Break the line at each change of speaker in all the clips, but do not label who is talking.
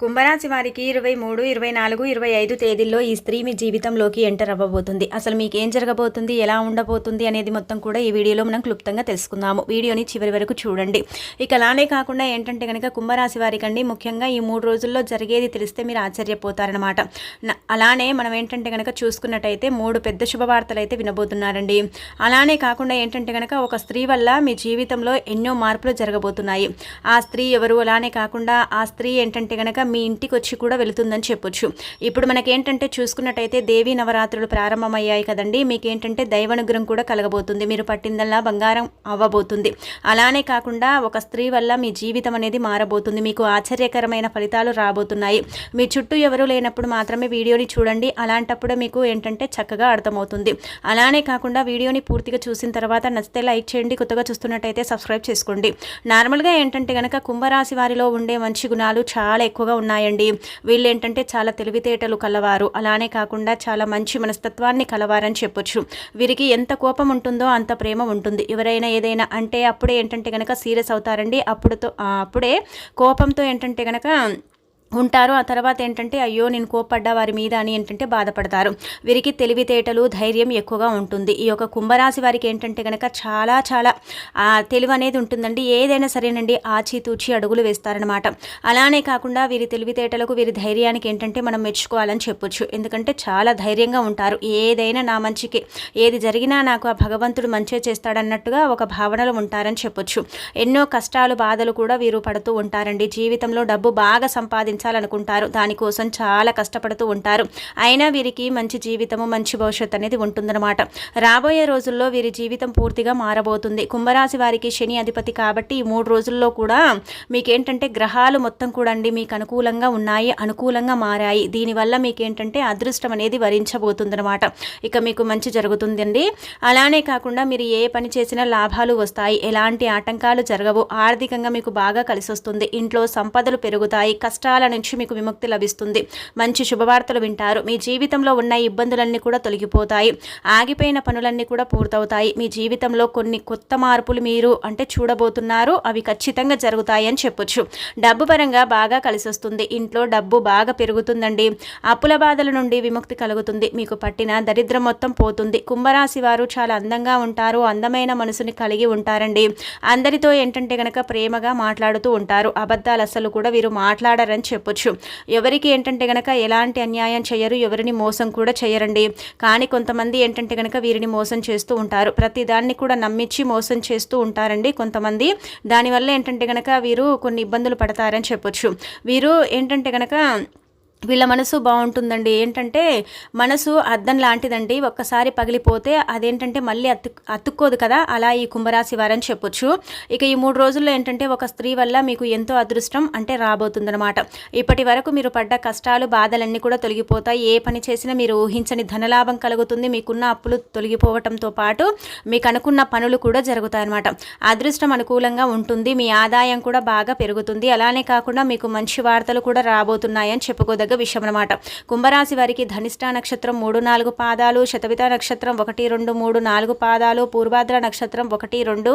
కుంభరాశి వారికి ఇరవై మూడు ఇరవై నాలుగు ఇరవై ఐదు తేదీల్లో ఈ స్త్రీ మీ జీవితంలోకి ఎంటర్ అవ్వబోతుంది. అసలు మీకు ఏం జరగబోతుంది ఎలా ఉండబోతుంది అనేది మొత్తం కూడా ఈ వీడియోలో మనం క్లుప్తంగా తెలుసుకుందాము. వీడియోని చివరి వరకు చూడండి. ఇక అలానే కాకుండా ఏంటంటే కనుక కుంభరాశి వారికండి ముఖ్యంగా ఈ మూడు రోజుల్లో జరిగేది తెలిస్తే మీరు ఆశ్చర్యపోతారనమాట అలానే మనం ఏంటంటే కనుక చూసుకున్నట్టయితే మూడు పెద్ద శుభవార్తలు అయితే వినబోతున్నారండి. అలానే కాకుండా ఏంటంటే కనుక ఒక స్త్రీ వల్ల మీ జీవితంలో ఎన్నో మార్పులు జరగబోతున్నాయి. ఆ స్త్రీ ఎవరు? అలానే కాకుండా ఆ స్త్రీ ఏంటంటే కనుక మీ ఇంటికి వచ్చి కూడా వెళుతుందని చెప్పొచ్చు. ఇప్పుడు మనకేంటంటే చూసుకున్నట్టయితే దేవీ నవరాత్రులు ప్రారంభమయ్యాయి కదండి. మీకేంటంటే దైవానుగ్రహం కూడా కలగబోతుంది. మీరు పట్టిందల్లా బంగారం అవ్వబోతుంది. అలానే కాకుండా ఒక స్త్రీ వల్ల మీ జీవితం అనేది మారబోతుంది. మీకు ఆశ్చర్యకరమైన ఫలితాలు రాబోతున్నాయి. మీ చుట్టూ ఎవరు లేనప్పుడు మాత్రమే వీడియోని చూడండి. అలాంటప్పుడు మీకు ఏంటంటే చక్కగా అర్థమవుతుంది. అలానే కాకుండా వీడియోని పూర్తిగా చూసిన తర్వాత నచ్చితే లైక్ చేయండి. కొత్తగా చూస్తున్నట్టయితే సబ్స్క్రైబ్ చేసుకోండి. నార్మల్గా ఏంటంటే కనుక కుంభరాశి వారిలో ఉండే మంచి గుణాలు చాలా ఎక్కువగా ఉన్నాయండి. వీళ్ళు ఏంటంటే చాలా తెలివితేటలు కలవారు. అలానే కాకుండా చాలా మంచి మనస్తత్వాన్ని కలవారని చెప్పొచ్చు. వీరికి ఎంత కోపం ఉంటుందో అంత ప్రేమ ఉంటుంది. ఎవరైనా ఏదైనా అంటే అప్పుడే ఏంటంటే కనుక సీరియస్ అవుతారండి. అప్పుడుతో అప్పుడే కోపంతో ఏంటంటే కనుక ఉంటారు. ఆ తర్వాత ఏంటంటే అయ్యో నేను కోపడ్డా వారి మీద అని ఏంటంటే బాధపడతారు. వీరికి తెలివితేటలు ధైర్యం ఎక్కువగా ఉంటుంది. ఈ యొక్క కుంభరాశి వారికి ఏంటంటే కనుక చాలా చాలా తెలివి అనేది ఉంటుందండి. ఏదైనా సరేనండి ఆచితూచి అడుగులు వేస్తారనమాట అలానే కాకుండా వీరి తెలివితేటలకు వీరి ధైర్యానికి ఏంటంటే మనం మెచ్చుకోవాలని చెప్పొచ్చు. ఎందుకంటే చాలా ధైర్యంగా ఉంటారు. ఏదైనా నా మంచికి ఏది జరిగినా నాకు ఆ భగవంతుడు మంచిగా చేస్తాడన్నట్టుగా ఒక భావనలో ఉంటారని చెప్పొచ్చు. ఎన్నో కష్టాలు బాధలు కూడా వీరు పడుతూ ఉంటారండి. జీవితంలో డబ్బు బాగా సాధించాలనుకుంటారు. దానికోసం చాలా కష్టపడుతూ ఉంటారు. అయినా వీరికి మంచి జీవితము మంచి భవిష్యత్తు అనేది ఉంటుందన్నమాట. రాబోయే రోజుల్లో వీరి జీవితం పూర్తిగా మారబోతుంది. కుంభరాశి వారికి శని అధిపతి కాబట్టి ఈ మూడు రోజుల్లో కూడా మీకేంటంటే గ్రహాలు మొత్తం కూడా అండి మీకు అనుకూలంగా ఉన్నాయి అనుకూలంగా మారాయి. దీనివల్ల మీకేంటంటే అదృష్టం అనేది వరించబోతుందన్నమాట. ఇక మీకు మంచి జరుగుతుందండి. అలానే కాకుండా మీరు ఏ పని చేసినా లాభాలు వస్తాయి. ఎలాంటి ఆటంకాలు జరగవు. ఆర్థికంగా మీకు బాగా కలిసి వస్తుంది ఇంట్లో సంపదలు పెరుగుతాయి. కష్టాల నుంచి మీకు విముక్తి లభిస్తుంది. మంచి శుభవార్తలు వింటారు. మీ జీవితంలో ఉన్న ఇబ్బందులన్నీ కూడా తొలగిపోతాయి. ఆగిపోయిన పనులన్నీ కూడా పూర్తవుతాయి. మీ జీవితంలో కొన్ని కొత్త మార్పులు మీరు అంటే చూడబోతున్నారు. అవి ఖచ్చితంగా జరుగుతాయి అని చెప్పొచ్చు. డబ్బు పరంగా బాగా కలిసి వస్తుంది ఇంట్లో డబ్బు బాగా పెరుగుతుందండి. అప్పుల బాధల నుండి విముక్తి కలుగుతుంది. మీకు పట్టిన దరిద్రం మొత్తం పోతుంది. కుంభరాశి వారు చాలా అందంగా ఉంటారు. అందమైన మనసుని కలిగి ఉంటారండి. అందరితో ఏంటంటే గనక ప్రేమగా మాట్లాడుతూ ఉంటారు. అబద్ధాలు అసలు కూడా వీరు మాట్లాడరని చెప్పొచ్చు. ఎవరికి ఏంటంటే గనక ఎలాంటి అన్యాయం చేయరు ఎవరిని మోసం కూడా చేయరండి. కానీ కొంతమంది ఏంటంటే గనక వీరిని మోసం చేస్తూ ఉంటారు. ప్రతి దాన్ని కూడా నమ్మించి మోసం చేస్తూ ఉంటారండి కొంతమంది. దానివల్ల ఏంటంటే గనక వీరు కొన్ని ఇబ్బందులు పడతారని చెప్పొచ్చు. వీరు ఏంటంటే గనక వీళ్ళ మనసు బాగుంటుందండి. ఏంటంటే మనసు అద్దం లాంటిదండి. ఒక్కసారి పగిలిపోతే అదేంటంటే మళ్ళీ అతు అతుక్కోదు కదా. అలా ఈ కుంభరాశి వారని చెప్పొచ్చు. ఇక ఈ మూడు రోజుల్లో ఏంటంటే ఒక స్త్రీ వల్ల మీకు ఎంతో అదృష్టం అంటే రాబోతుందన్నమాట. ఇప్పటి వరకు మీరు పడ్డ కష్టాలు బాధలన్నీ కూడా తొలగిపోతాయి. ఏ పని చేసినా మీరు ఊహించని ధనలాభం కలుగుతుంది. మీకున్న అప్పులు తొలగిపోవటంతో పాటు మీకు అనుకున్న పనులు కూడా జరుగుతాయన్నమాట. అదృష్టం అనుకూలంగా ఉంటుంది. మీ ఆదాయం కూడా బాగా పెరుగుతుంది. అలానే కాకుండా మీకు మంచి వార్తలు కూడా రాబోతున్నాయని చెప్పుకోదగ్గ విషయం అనమాట కుంభరాశి వారికి ధనిష్ట నక్షత్రం మూడు నాలుగు పాదాలు శతవిత నక్షత్రం ఒకటి రెండు మూడు నాలుగు పాదాలు పూర్వాద్ర నక్షత్రం ఒకటి రెండు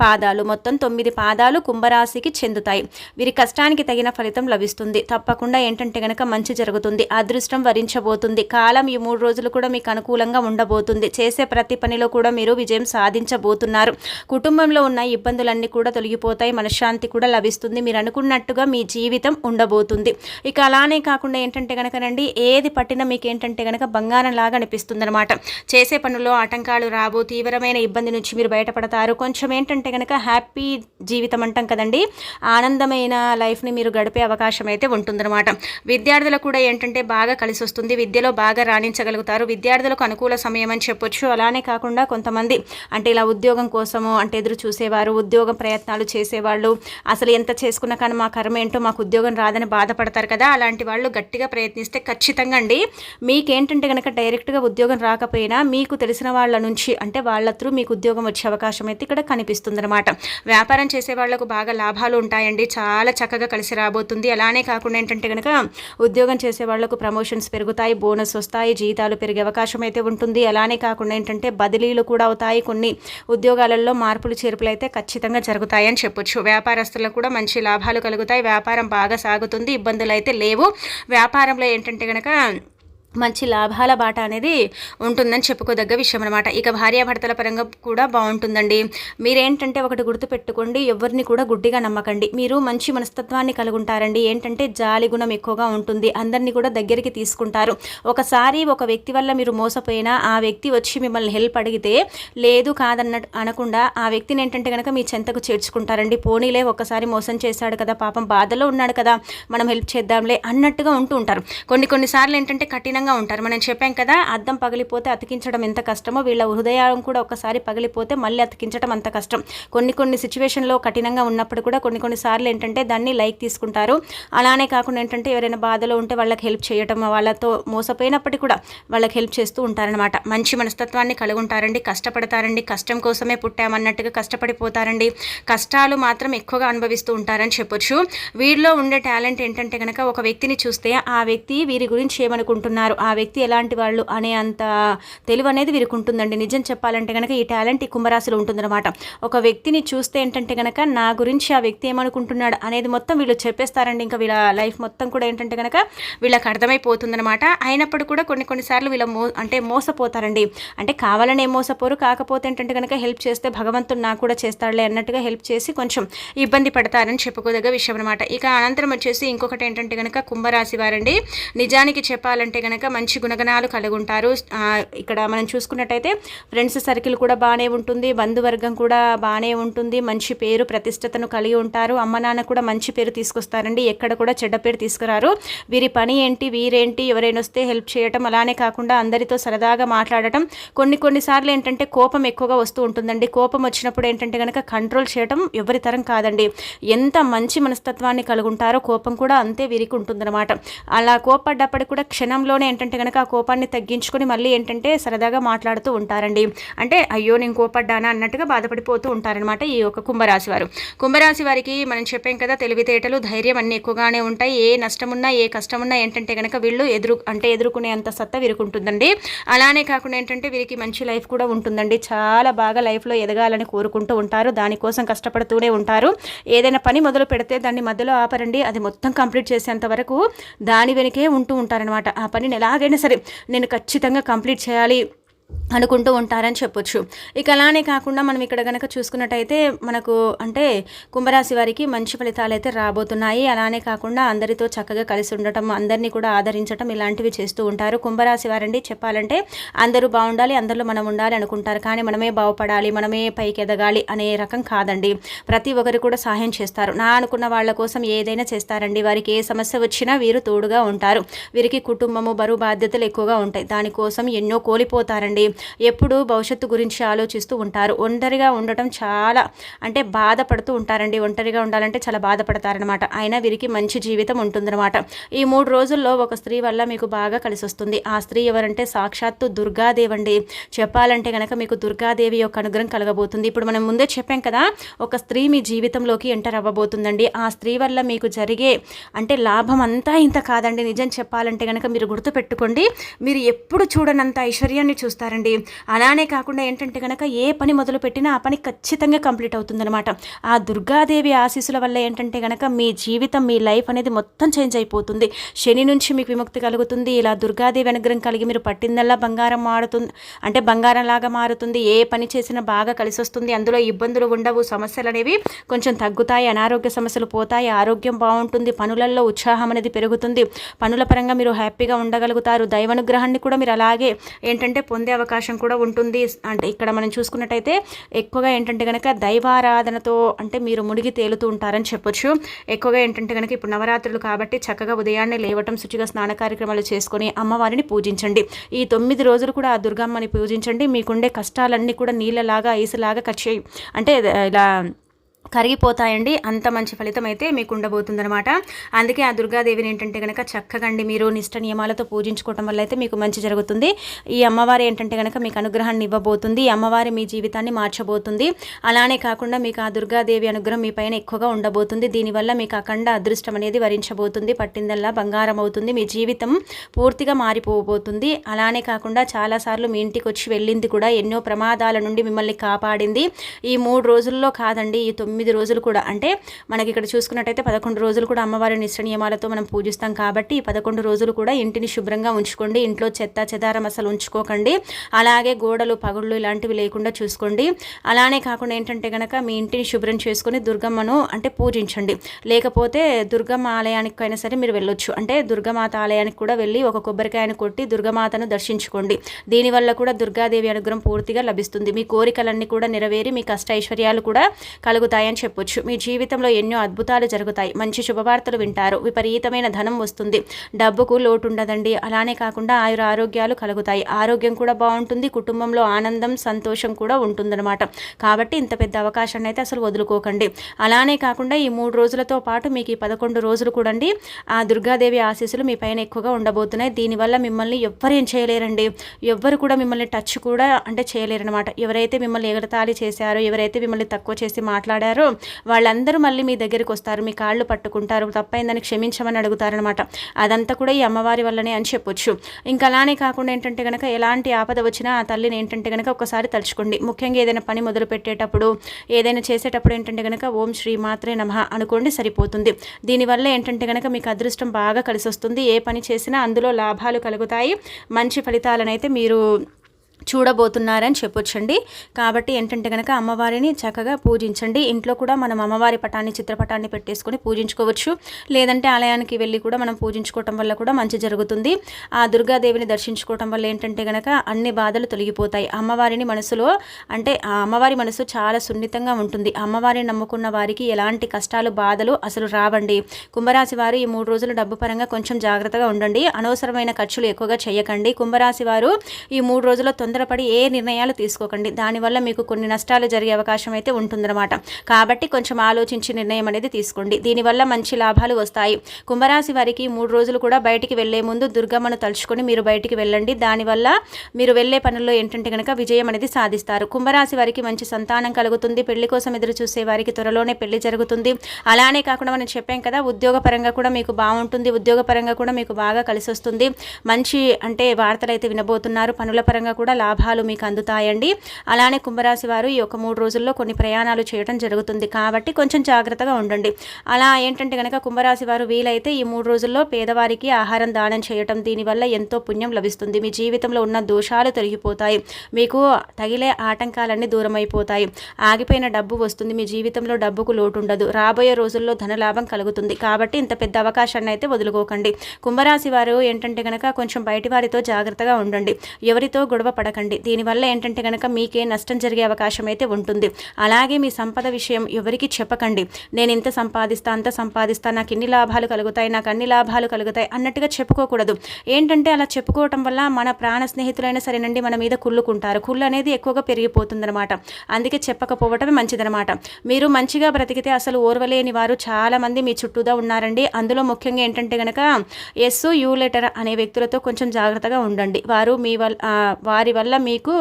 పాదాలు. మొత్తం తొమ్మిది పాదాలు కుంభరాశికి చెందుతాయి. వీరి కష్టానికి తగిన ఫలితం లభిస్తుంది. తప్పకుండా ఏంటంటే గనక మంచి జరుగుతుంది. అదృష్టం వరించబోతుంది. కాలం ఈ మూడు రోజులు కూడా మీకు అనుకూలంగా ఉండబోతుంది. చేసే ప్రతి పనిలో కూడా మీరు విజయం సాధించబోతున్నారు. కుటుంబంలో ఉన్న ఇబ్బందులన్నీ కూడా తొలగిపోతాయి. మనశ్శాంతి కూడా లభిస్తుంది. మీరు అనుకున్నట్టుగా మీ జీవితం ఉండబోతుంది. ఇక అలానే కాకుండా ఏంటంటే కనుకనండి ఏది పట్టినా మీకు ఏంటంటే కనుక బంగారం లాగా అనిపిస్తుంది అనమాట చేసే పనుల్లో ఆటంకాలు రాబో తీవ్రమైన ఇబ్బంది నుంచి మీరు బయటపడతారు. కొంచెం ఏంటంటే కనుక హ్యాపీ జీవితం అంటాం కదండి. ఆనందమైన లైఫ్ని మీరు గడిపే అవకాశం అయితే ఉంటుందన్నమాట. విద్యార్థులకు కూడా ఏంటంటే బాగా కలిసి వస్తుంది. విద్యలో బాగా రాణించగలుగుతారు. విద్యార్థులకు అనుకూల సమయం అని చెప్పొచ్చు. అలానే కాకుండా కొంతమంది అంటే ఇలా ఉద్యోగం కోసము అంటే ఎదురు చూసేవారు ఉద్యోగం ప్రయత్నాలు చేసేవాళ్ళు అసలు ఎంత చేసుకున్నా కానీ మా కర్మ ఏంటో మాకు ఉద్యోగం రాదని బాధపడతారు కదా. అలాంటి వాళ్ళు గట్టిగా ప్రయత్నిస్తే ఖచ్చితంగా అండి. మీకేంటంటే కనుక డైరెక్ట్గా ఉద్యోగం రాకపోయినా మీకు తెలిసిన వాళ్ళ నుంచి అంటే వాళ్ళ త్రూ మీకు ఉద్యోగం వచ్చే అవకాశం అయితే ఇక్కడ కనిపిస్తుంది వ్యాపారం చేసే వాళ్ళకు బాగా లాభాలు ఉంటాయండి. చాలా చక్కగా కలిసి రాబోతుంది. అలానే కాకుండా ఏంటంటే కనుక ఉద్యోగం చేసే వాళ్ళకు ప్రమోషన్స్ పెరుగుతాయి బోనస్ వస్తాయి జీతాలు పెరిగే అవకాశం అయితే ఉంటుంది. అలానే కాకుండా ఏంటంటే బదిలీలు కూడా అవుతాయి. కొన్ని ఉద్యోగాలలో మార్పులు చేర్పులు అయితే ఖచ్చితంగా జరుగుతాయని చెప్పొచ్చు. వ్యాపారస్తులకు కూడా మంచి లాభాలు కలుగుతాయి. వ్యాపారం బాగా సాగుతుంది. ఇబ్బందులు అయితే లేవు. వ్యాపారంలో ఏంటంటే కనుక మంచి లాభాల బాట అనేది ఉంటుందని చెప్పుకోదగ్గ విషయం అనమాట ఇక భార్యాభర్తల పరంగా కూడా బాగుంటుందండి. మీరేంటంటే ఒకటి గుర్తుపెట్టుకోండి ఎవరిని కూడా గుడ్డిగా నమ్మకండి. మీరు మంచి మనస్తత్వాన్ని కలుగుంటారండి. ఏంటంటే జాలి గుణం ఎక్కువగా ఉంటుంది. అందరినీ కూడా దగ్గరికి తీసుకుంటారు. ఒకసారి ఒక వ్యక్తి వల్ల మీరు మోసపోయినా ఆ వ్యక్తి వచ్చి మిమ్మల్ని హెల్ప్ అడిగితే లేదు కాదన్న అనకుండా ఆ వ్యక్తిని ఏంటంటే కనుక మీ చెంతకు చేర్చుకుంటారండి. పోనీలే ఒకసారి మోసం చేశాడు కదా పాపం బాధలో ఉన్నాడు కదా మనం హెల్ప్ చేద్దాంలే అన్నట్టుగా ఉంటూ ఉంటారు. కొన్ని కొన్నిసార్లు ఏంటంటే కఠిన కఠినంగా ఉంటారు. మనం చెప్పాం కదా అద్దం పగిలిపోతే అతికించడం ఎంత కష్టమో వీళ్ళ హృదయం కూడా ఒకసారి పగిలిపోతే మళ్ళీ అతికించడం అంత కష్టం. కొన్ని కొన్ని సిచ్యువేషన్లో కఠినంగా ఉన్నప్పుడు కూడా కొన్ని కొన్ని సార్లు ఏంటంటే దాన్ని లైక్ తీసుకుంటారు. అలానే కాకుండా ఏంటంటే ఎవరైనా బాధలో ఉంటే వాళ్ళకి హెల్ప్ చేయటం వాళ్ళతో మోసపోయినప్పటికీ కూడా వాళ్ళకి హెల్ప్ చేస్తూ ఉంటారనమాట మంచి మనస్తత్వాన్ని కలుగుంటారండి కష్టపడతారండి కష్టం కోసమే పుట్టామన్నట్టుగా కష్టపడిపోతారండి. కష్టాలు మాత్రం ఎక్కువగా అనుభవిస్తూ ఉంటారని చెప్పొచ్చు. వీరిలో ఉండే టాలెంట్ ఏంటంటే కనుక ఒక వ్యక్తిని చూస్తే ఆ వ్యక్తి వీరి గురించి ఏమనుకుంటున్నారు? ఉన్నారు ఆ వ్యక్తి ఎలాంటి వాళ్ళు అనే అంత తెలివి అనేది వీరికి ఉంటుందండి నిజం చెప్పాలంటే కనుక ఈ టాలెంట్ ఈ కుంభరాశిలో ఉంటుందన్నమాట. ఒక వ్యక్తిని చూస్తే ఏంటంటే కనుక నా గురించి ఆ వ్యక్తి ఏమనుకుంటున్నాడు అనేది మొత్తం వీళ్ళు చెప్పేస్తారండి. ఇంకా వీళ్ళ లైఫ్ మొత్తం కూడా ఏంటంటే కనుక వీళ్ళకి అర్థమైపోతుందనమాట అయినప్పుడు కూడా కొన్ని కొన్నిసార్లు వీళ్ళ మో అంటే మోసపోతారండి. అంటే కావాలనే మోసపోరు. కాకపోతే ఏంటంటే కనుక హెల్ప్ చేస్తే భగవంతుడు నాకు కూడా చేస్తాడులే అన్నట్టుగా హెల్ప్ చేసి కొంచెం ఇబ్బంది పడతారని చెప్పుకోదగ్గ విషయం అనమాట ఇక అనంతరం వచ్చేసి ఇంకొకటి ఏంటంటే కనుక కుంభరాశి వారండి. నిజానికి చెప్పాలంటే కనుక కనుక మంచి గుణగణాలు కలిగి ఉంటారు ఇక్కడ మనం చూసుకున్నట్టయితే ఫ్రెండ్స్ సర్కిల్ కూడా బాగానే ఉంటుంది. బంధువర్గం కూడా బాగానే ఉంటుంది. మంచి పేరు ప్రతిష్టతను కలిగి ఉంటారు. అమ్మ నాన్న కూడా మంచి పేరు తీసుకొస్తారండి. ఎక్కడ కూడా చెడ్డ పేరు తీసుకురారు. వీరి పని ఏంటి వీరేంటి ఎవరైనా వస్తే హెల్ప్ చేయటం అలానే కాకుండా అందరితో సరదాగా మాట్లాడటం. కొన్ని కొన్నిసార్లు ఏంటంటే కోపం ఎక్కువగా వస్తూ ఉంటుందండి. కోపం వచ్చినప్పుడు ఏంటంటే కనుక కంట్రోల్ చేయటం ఎవరి తరం కాదండి. ఎంత మంచి మనస్తత్వాన్ని కలుగుంటారో కోపం కూడా అంతే వీరికి ఉంటుందన్నమాట. అలా కోపడ్డప్పటికి కూడా క్షణంలోనే ఏంటంటే కనుక ఆ కోపాన్ని తగ్గించుకొని మళ్ళీ ఏంటంటే సరదాగా మాట్లాడుతూ ఉంటారండి. అంటే అయ్యో నేను కోపడ్డానా అన్నట్టుగా బాధపడిపోతూ ఉంటారనమాట ఈ యొక్క కుంభరాశి వారు. కుంభరాశి వారికి మనం చెప్పాం కదా తెలివితేటలు ధైర్యం అన్నీ ఎక్కువగానే ఉంటాయి. ఏ నష్టమున్నా ఏ కష్టమున్నా ఏంటంటే కనుక వీళ్ళు ఎదురు అంటే ఎదుర్కొనే అంత సత్తా వీరికి ఉంటుందండి. అలానే కాకుండా ఏంటంటే వీరికి మంచి లైఫ్ కూడా ఉంటుందండి. చాలా బాగా లైఫ్లో ఎదగాలని కోరుకుంటూ ఉంటారు. దానికోసం కష్టపడుతూనే ఉంటారు. ఏదైనా పని మొదలు పెడితే దాన్ని మధ్యలో ఆపరండి. అది మొత్తం కంప్లీట్ చేసేంత వరకు దాని వెనుకే ఉంటూ ఉంటారనమాట ఆ పని ఎలాగైనా సరే నేను ఖచ్చితంగా కంప్లీట్ చేయాలి. అనుకుంటూ ఉంటారని చెప్పొచ్చు. ఇక అలానే కాకుండా మనం ఇక్కడ కనుక చూసుకున్నట్టయితే మనకు అంటే కుంభరాశి వారికి మంచి ఫలితాలు అయితే రాబోతున్నాయి. అలానే కాకుండా అందరితో చక్కగా కలిసి ఉండటం అందరినీ కూడా ఆదరించడం ఇలాంటివి చేస్తూ ఉంటారు. కుంభరాశి వారండి చెప్పాలంటే అందరూ బాగుండాలి అందరిలో మనం ఉండాలి అనుకుంటారు. కానీ మనమే బాగుపడాలి మనమే పైకి ఎదగాలి అనే రకం కాదండి. ప్రతి ఒక్కరు కూడా సహాయం చేస్తారు. నా అనుకున్న వాళ్ళ కోసం ఏదైనా చేస్తారండి. వారికి ఏ సమస్య వచ్చినా వీరు తోడుగా ఉంటారు. వీరికి కుటుంబము బరువు బాధ్యతలు ఎక్కువగా ఉంటాయి. దానికోసం ఎన్నో కోల్పోతారండి. ఉండండి ఎప్పుడు భవిష్యత్తు గురించి ఆలోచిస్తూ ఉంటారు. ఒంటరిగా ఉండటం చాలా అంటే బాధపడుతూ ఉంటారండి. ఒంటరిగా ఉండాలంటే చాలా బాధపడతారనమాట అయినా వీరికి మంచి జీవితం ఉంటుందన్నమాట. ఈ మూడు రోజుల్లో ఒక స్త్రీ వల్ల మీకు బాగా కలిసి వస్తుంది ఆ స్త్రీ ఎవరంటే సాక్షాత్తు దుర్గాదేవి అండి చెప్పాలంటే కనుక మీకు దుర్గాదేవి యొక్క అనుగ్రహం కలగబోతుంది. ఇప్పుడు మనం ముందే చెప్పాం కదా ఒక స్త్రీ మీ జీవితంలోకి ఎంటర్ అవ్వబోతుందండి. ఆ స్త్రీ వల్ల మీకు జరిగే అంటే లాభం అంతా ఇంత కాదండి. నిజం చెప్పాలంటే కనుక మీరు గుర్తుపెట్టుకోండి. మీరు ఎప్పుడు చూడనంత ఐశ్వర్యాన్ని చూస్తారు. చేస్తారండి. అలానే కాకుండా ఏంటంటే కనుక ఏ పని మొదలు పెట్టినా ఆ పని ఖచ్చితంగా కంప్లీట్ అవుతుందనమాట ఆ దుర్గాదేవి ఆశీస్సుల వల్ల ఏంటంటే కనుక మీ జీవితం మీ లైఫ్ అనేది మొత్తం చేంజ్ అయిపోతుంది. శని నుంచి మీకు విముక్తి కలుగుతుంది. ఇలా దుర్గాదేవి అనుగ్రహం కలిగి మీరు పట్టిందల్లా బంగారం మారుతుంది అంటే బంగారంలాగా మారుతుంది. ఏ పని చేసినా బాగా కలిసి వస్తుంది అందులో ఇబ్బందులు ఉండవు. సమస్యలు అనేవి కొంచెం తగ్గుతాయి. అనారోగ్య సమస్యలు పోతాయి. ఆరోగ్యం బాగుంటుంది. పనులలో ఉత్సాహం అనేది పెరుగుతుంది. పనుల పరంగా మీరు హ్యాపీగా ఉండగలుగుతారు. దైవానుగ్రహాన్ని కూడా మీరు అలాగే ఏంటంటే పొందే అవకాశం కూడా ఉంటుంది. అంటే ఇక్కడ మనం చూసుకున్నట్టయితే ఎక్కువగా ఏంటంటే కనుక దైవారాధనతో అంటే మీరు మునిగి తేలుతూ ఉంటారని చెప్పొచ్చు. ఎక్కువగా ఏంటంటే కనుక ఇప్పుడు నవరాత్రులు కాబట్టి చక్కగా ఉదయాన్నే లేవటం శుచిగా స్నాన కార్యక్రమాలు చేసుకొని అమ్మవారిని పూజించండి. ఈ తొమ్మిది రోజులు కూడా ఆ దుర్గమ్మని పూజించండి. మీకుండే కష్టాలన్నీ కూడా నీళ్ళలాగా ఐసులాగా కచ్చేయి అంటే ఇలా కరిగిపోతాయండి. అంత మంచి ఫలితం అయితే మీకు ఉండబోతుందనమాట అందుకే ఆ దుర్గాదేవిని ఏంటంటే కనుక చక్కగండి మీరు నిష్ట నియమాలతో పూజించుకోవటం వల్ల అయితే మీకు మంచి జరుగుతుంది. ఈ అమ్మవారి ఏంటంటే కనుక మీకు అనుగ్రహాన్ని ఇవ్వబోతుంది. అమ్మవారి మీ జీవితాన్ని మార్చబోతుంది. అలానే కాకుండా మీకు ఆ దుర్గాదేవి అనుగ్రహం మీ పైన ఎక్కువగా ఉండబోతుంది. దీనివల్ల మీకు అఖండ అదృష్టం అనేది వరించబోతుంది. పట్టిందల్లా బంగారం అవుతుంది. మీ జీవితం పూర్తిగా మారిపోబోతుంది. అలానే కాకుండా చాలాసార్లు మీ ఇంటికి వచ్చి వెళ్ళింది కూడా ఎన్నో ప్రమాదాల నుండి మిమ్మల్ని కాపాడింది. ఈ మూడు రోజుల్లో కాదండి ఈ తొమ్మిది రోజులు కూడా అంటే మనకి ఇక్కడ చూసుకున్నట్టయితే పదకొండు రోజులు కూడా అమ్మవారి నిష్ట నియమాలతో మనం పూజిస్తాం కాబట్టి ఈ పదకొండు రోజులు కూడా ఇంటిని శుభ్రంగా ఉంచుకోండి ఇంట్లో చెత్త చెదారం అసలు ఉంచుకోకండి అలాగే గోడలు పగుళ్ళు ఇలాంటివి లేకుండా చూసుకోండి. అలానే కాకుండా ఏంటంటే కనుక మీ ఇంటిని శుభ్రం చేసుకొని దుర్గమ్మను అంటే పూజించండి. లేకపోతే దుర్గమ్మ ఆలయానికి అయినా సరే మీరు వెళ్ళొచ్చు. అంటే దుర్గమాత ఆలయానికి కూడా వెళ్ళి ఒక కొబ్బరికాయను కొట్టి దుర్గమాతను దర్శించుకోండి. దీనివల్ల కూడా దుర్గాదేవి అనుగ్రహం పూర్తిగా లభిస్తుంది. మీ కోరికలన్నీ కూడా నెరవేరి మీ కష్ట ఐశ్వర్యాలు కూడా కలుగుతాయి. అని చెప్పొచ్చు. మీ జీవితంలో ఎన్నో అద్భుతాలు జరుగుతాయి. మంచి శుభవార్తలు వింటారు. విపరీతమైన ధనం వస్తుంది. డబ్బుకు లోటు ఉండదండి అలానే కాకుండా ఆయుర ఆరోగ్యాలు కలుగుతాయి. ఆరోగ్యం కూడా బాగుంటుంది. కుటుంబంలో ఆనందం సంతోషం కూడా ఉంటుందన్నమాట. కాబట్టి ఇంత పెద్ద అవకాశాన్ని అయితే అసలు వదులుకోకండి. అలానే కాకుండా ఈ మూడు రోజులతో పాటు మీకు ఈ పదకొండు రోజులు కూడా ఆ దుర్గాదేవి ఆశీస్సులు మీ పైన ఎక్కువగా ఉండబోతున్నాయి. దీనివల్ల మిమ్మల్ని ఎవ్వరేం చేయలేరండి. ఎవ్వరు కూడా మిమ్మల్ని టచ్ కూడా అంటే చేయలేరనమాట ఎవరైతే మిమ్మల్ని ఎగరతాళి చేశారో ఎవరైతే మిమ్మల్ని తక్కువ చేసి మాట్లాడారో వాళ్ళందరూ మళ్ళీ మీ దగ్గరికి వస్తారు. మీ కాళ్ళు పట్టుకుంటారు. తప్పైందని క్షమించమని అడుగుతారనమాట అదంతా కూడా ఈ అమ్మవారి వల్లనే అని చెప్పొచ్చు. ఇంకా అలానే కాకుండా ఏంటంటే కనుక ఎలాంటి ఆపద వచ్చినా ఆ తల్లిని ఏంటంటే కనుక ఒకసారి తలుచుకోండి. ముఖ్యంగా ఏదైనా పని మొదలు పెట్టేటప్పుడు ఏదైనా చేసేటప్పుడు ఏంటంటే కనుక ఓం శ్రీ మాత్రే నమ అనుకోండి సరిపోతుంది. దీనివల్ల ఏంటంటే కనుక మీకు అదృష్టం బాగా కలిసి వస్తుంది ఏ పని చేసినా అందులో లాభాలు కలుగుతాయి. మంచి ఫలితాలనైతే మీరు చూడబోతున్నారని చెప్పొచ్చండి. కాబట్టి ఏంటంటే కనుక అమ్మవారిని చక్కగా పూజించండి. ఇంట్లో కూడా మనం అమ్మవారి పటాన్ని చిత్రపటాన్ని పెట్టేసుకొని పూజించుకోవచ్చు. లేదంటే ఆలయానికి వెళ్ళి కూడా మనం పూజించుకోవటం వల్ల కూడా మంచి జరుగుతుంది. ఆ దుర్గాదేవిని దర్శించుకోవటం వల్ల ఏంటంటే కనుక అన్ని బాధలు తొలగిపోతాయి. అమ్మవారిని మనసులో అంటే ఆ అమ్మవారి మనసు చాలా సున్నితంగా ఉంటుంది. అమ్మవారిని నమ్ముకున్న వారికి ఎలాంటి కష్టాలు బాధలు అసలు రావండి. కుంభరాశి వారు ఈ మూడు రోజులు డబ్బు పరంగా కొంచెం జాగ్రత్తగా ఉండండి. అనవసరమైన ఖర్చులు ఎక్కువగా చేయకండి. కుంభరాశి వారు ఈ మూడు రోజుల తొందరపడి ఏ నిర్ణయాలు తీసుకోకండి. దానివల్ల మీకు కొన్ని నష్టాలు జరిగే అవకాశం అయితే ఉంటుందన్నమాట. కాబట్టి కొంచెం ఆలోచించి నిర్ణయం అనేది తీసుకోండి. దీనివల్ల మంచి లాభాలు వస్తాయి. కుంభరాశి వారికి మూడు రోజులు కూడా బయటికి వెళ్ళే ముందు దుర్గమ్మను తలుచుకొని మీరు బయటికి వెళ్ళండి. దానివల్ల మీరు వెళ్ళే పనుల్లో ఏంటంటే కనుక విజయం అనేది సాధిస్తారు. కుంభరాశి వారికి మంచి సంతానం కలుగుతుంది. పెళ్ళి కోసం ఎదురు చూసే వారికి త్వరలోనే పెళ్ళి జరుగుతుంది. అలానే కాకుండా మనం చెప్పాం కదా ఉద్యోగపరంగా కూడా మీకు బాగుంటుంది. ఉద్యోగపరంగా కూడా మీకు బాగా కలిసి వస్తుంది మంచి అంటే వార్తలు అయితే వినబోతున్నారు. పనుల పరంగా కూడా లాభాలు మీకు అందుతాయండి. అలానే కుంభరాశి వారు ఈ యొక్క మూడు రోజుల్లో కొన్ని ప్రయాణాలు చేయడం జరుగుతుంది కాబట్టి కొంచెం జాగ్రత్తగా ఉండండి. అలా ఏంటంటే కనుక కుంభరాశి వారు వీలైతే ఈ మూడు రోజుల్లో పేదవారికి ఆహారం దానం చేయటం దీనివల్ల ఎంతో పుణ్యం లభిస్తుంది. మీ జీవితంలో ఉన్న దోషాలు తొలగిపోతాయి. మీకు తగిలే ఆటంకాలన్నీ దూరమైపోతాయి. ఆగిపోయిన డబ్బు వస్తుంది. మీ జీవితంలో డబ్బుకు లోటు ఉండదు రాబోయే రోజుల్లో ధనలాభం కలుగుతుంది. కాబట్టి ఇంత పెద్ద అవకాశాన్ని అయితే వదులుకోకండి. కుంభరాశి వారు ఏంటంటే కనుక కొంచెం బయటి వారితో జాగ్రత్తగా ఉండండి. ఎవరితో గొడవ పడ పడకండి. దీనివల్ల ఏంటంటే కనుక మీకే నష్టం జరిగే అవకాశం అయితే ఉంటుంది. అలాగే మీ సంపద విషయం ఎవరికి చెప్పకండి. నేను ఇంత సంపాదిస్తా అంత సంపాదిస్తా నాకు ఇన్ని లాభాలు కలుగుతాయి నాకు అన్ని లాభాలు కలుగుతాయి అన్నట్టుగా చెప్పుకోకూడదు. ఏంటంటే అలా చెప్పుకోవటం వల్ల మన ప్రాణ స్నేహితులైనా సరేనండి మన మీద కుళ్ళుకుంటారు. కుళ్ళు అనేది ఎక్కువగా పెరిగిపోతుందన్నమాట. అందుకే చెప్పకపోవటమే మంచిదనమాట మీరు మంచిగా బ్రతికితే అసలు ఓర్వలేని వారు చాలామంది మీ చుట్టూదా ఉన్నారండి. అందులో ముఖ్యంగా ఏంటంటే కనుక ఎస్ యూ లెటర్ అనే వ్యక్తులతో కొంచెం జాగ్రత్తగా ఉండండి. వారు మీ వారి వల్ల మీకు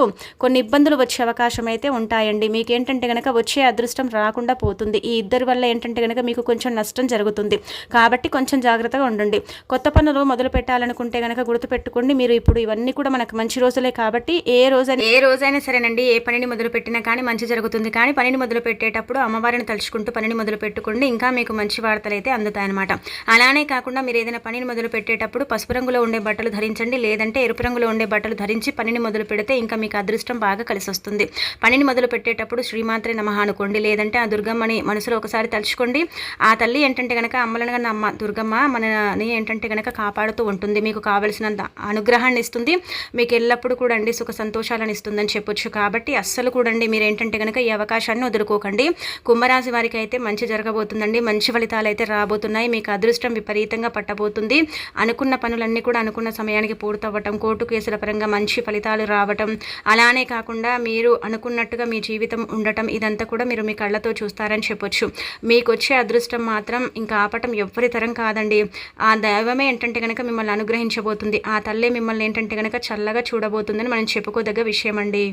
కొన్ని ఇబ్బందులు వచ్చే అవకాశం అయితే ఉంటాయండి. మీకు ఏంటంటే కనుక వచ్చే అదృష్టం రాకుండా పోతుంది. ఈ ఇద్దరి వల్ల ఏంటంటే కనుక మీకు కొంచెం నష్టం జరుగుతుంది. కాబట్టి కొంచెం జాగ్రత్తగా ఉండండి. కొత్త పనులు మొదలు పెట్టాలనుకుంటే కనుక గుర్తుపెట్టుకోండి. మీరు ఇప్పుడు ఇవన్నీ కూడా మనకు మంచి రోజులే కాబట్టి ఏ రోజైనా ఏ రోజైనా సరేనండి. ఏ పనిని మొదలు పెట్టినా కానీ మంచి జరుగుతుంది. కానీ పనిని మొదలు పెట్టేటప్పుడు అమ్మవారిని తలుచుకుంటూ పనిని మొదలు పెట్టుకోండి. ఇంకా మీకు మంచి వార్తలు అయితే అందుతాయన్నమాట. అలానే కాకుండా మీరు ఏదైనా పనిని మొదలు పెట్టేటప్పుడు పసుపు రంగులో ఉండే బట్టలు ధరించండి. లేదంటే ఎరుపు రంగులో ఉండే బట్టలు ధరించి పనిని మొదలు పెడితే ఇంకా మీకు అదృష్టం బాగా కలిసి వస్తుంది పనిని మొదలు పెట్టేటప్పుడు శ్రీమాత్రే నమ అనుకోండి. లేదంటే ఆ దుర్గమ్మని మనసులో ఒకసారి తలుచుకోండి. ఆ తల్లి ఏంటంటే కనుక అమ్మలనగా అమ్మ దుర్గమ్మ మనని ఏంటంటే కనుక కాపాడుతూ ఉంటుంది. మీకు కావలసినంత అనుగ్రహాన్ని ఇస్తుంది. మీకు ఎల్లప్పుడూ కూడా అండి సుఖ సంతోషాలను ఇస్తుందని చెప్పొచ్చు. కాబట్టి అస్సలు కూడండి మీరు ఏంటంటే కనుక ఈ అవకాశాన్ని వదులుకోకండి. కుంభరాశి వారికి అయితే మంచి జరగబోతుందండి. మంచి ఫలితాలు అయితే రాబోతున్నాయి. మీకు అదృష్టం విపరీతంగా పట్టబోతుంది. అనుకున్న పనులన్నీ కూడా అనుకున్న సమయానికి పూర్తవ్వటం కోర్టు కేసుల పరంగా మంచి ఫలితాలు రా రావటం. అలానే కాకుండా మీరు అనుకున్నట్టుగా మీ జీవితం ఉండటం ఇదంతా కూడా మీరు మీ కళ్ళతో చూస్తారని చెప్పొచ్చు. మీకు వచ్చే అదృష్టం మాత్రం ఇంకా ఆపటం ఎవరి తరం కాదండి. ఆ దైవమే ఏంటంటే కనుక మిమ్మల్ని అనుగ్రహించబోతుంది. ఆ తల్లే మిమ్మల్ని ఏంటంటే కనుక చల్లగా చూడబోతుందని మనం చెప్పుకోదగ్గ విషయం అండి